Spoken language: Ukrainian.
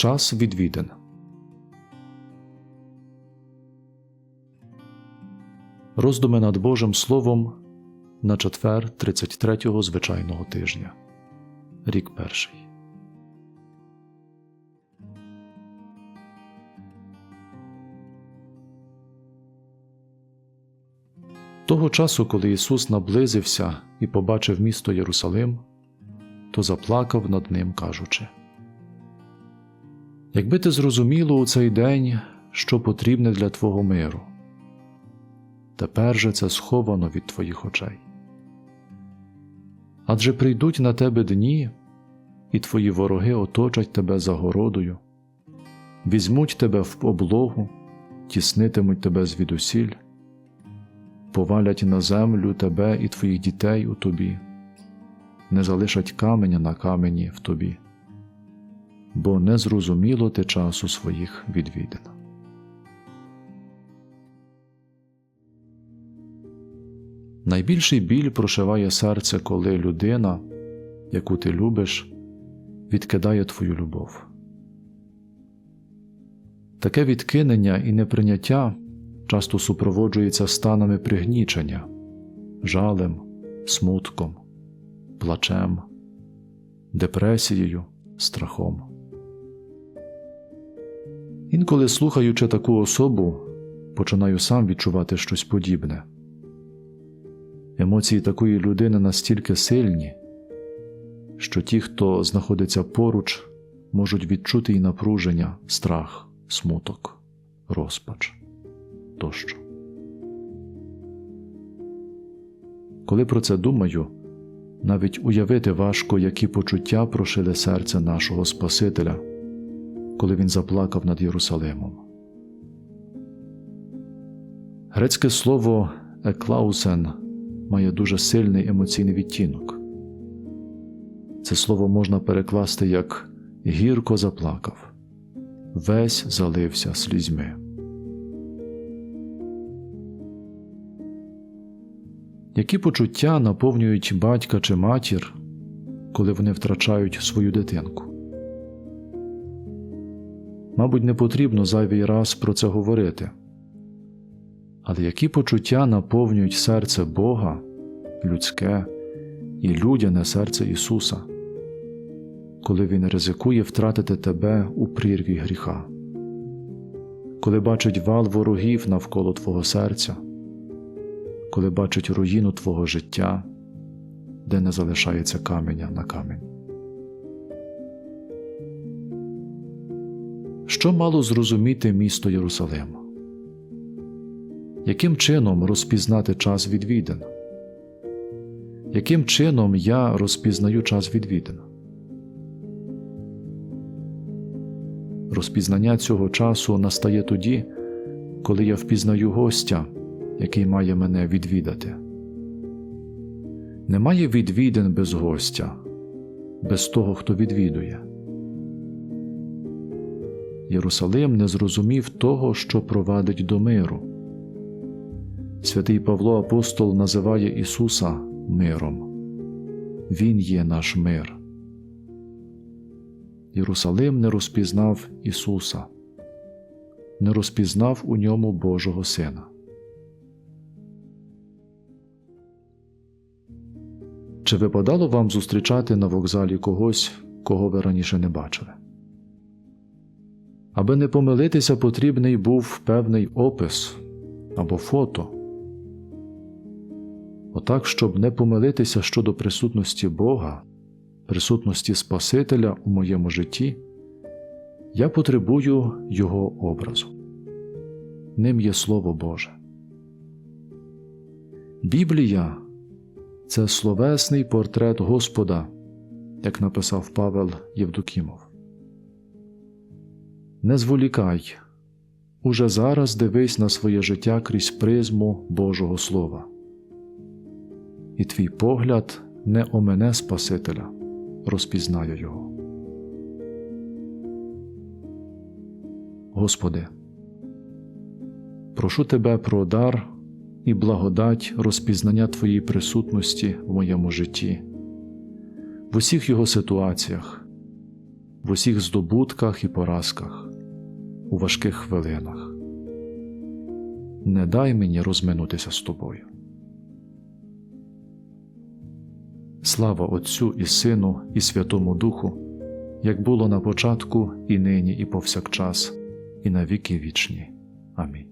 Час відвідин. Роздуми над Божим Словом на четвер 33-го звичайного тижня. Рік перший. Того часу, коли Ісус наблизився і побачив місто Єрусалим, то заплакав над ним, кажучи: Якби ти зрозуміло у цей день, що потрібне для Твого миру, тепер же це сховано від твоїх очей. Адже прийдуть на тебе дні, і твої вороги оточать тебе загородою, візьмуть тебе в облогу, тіснитимуть тебе звідусіль, повалять на землю тебе і твоїх дітей у тобі, не залишать каменя на камені в тобі, бо не зрозуміло ти часу своїх відвідин. Найбільший біль прошиває серце, коли людина, яку ти любиш, відкидає твою любов. Таке відкинення і неприйняття часто супроводжується станами пригнічення, жалем, смутком, плачем, депресією, страхом. Інколи, слухаючи таку особу, починаю сам відчувати щось подібне. Емоції такої людини настільки сильні, що ті, хто знаходиться поруч, можуть відчути і напруження, страх, смуток, розпач тощо. Коли про це думаю, навіть уявити важко, які почуття прошили серце нашого Спасителя, коли він заплакав над Єрусалимом. Грецьке слово еклаусен має дуже сильний емоційний відтінок. Це слово можна перекласти як гірко заплакав, весь залився слізьми. Які почуття наповнюють батька чи матір, коли вони втрачають свою дитинку? Мабуть, не потрібно зайвий раз про це говорити. Але які почуття наповнюють серце Бога, людське і людяне серце Ісуса, коли Він ризикує втратити тебе у прірві гріха, коли бачить вал ворогів навколо Твого серця, коли бачить руїну Твого життя, де не залишається каменя на камінь? Що мало зрозуміти місто Єрусалим? Яким чином розпізнати час відвідин? Яким чином я розпізнаю час відвідин? Розпізнання цього часу настає тоді, коли я впізнаю гостя, який має мене відвідати. Немає відвідин без гостя, без того, хто відвідує. Єрусалим не зрозумів того, що провадить до миру. Святий Павло Апостол називає Ісуса миром. Він є наш мир. Єрусалим не розпізнав Ісуса, не розпізнав у ньому Божого Сина. Чи випадало вам зустрічати на вокзалі когось, кого ви раніше не бачили? Аби не помилитися, потрібний був певний опис або фото. Отак, щоб не помилитися щодо присутності Бога, присутності Спасителя у моєму житті, я потребую Його образу. Ним є Слово Боже. Біблія це словесний портрет Господа, як написав Павел Євдокімов. Не зволікай, уже зараз дивись на своє життя крізь призму Божого Слова. І твій погляд не омене Спасителя, розпізнає Його. Господи, прошу Тебе про дар і благодать розпізнання Твоєї присутності в моєму житті, в усіх його ситуаціях, в усіх здобутках і поразках, у важких хвилинах. Не дай мені розминутися з тобою. Слава Отцю і Сину, і Святому Духу, як було на початку, і нині, і повсякчас, і на віки вічні. Амінь.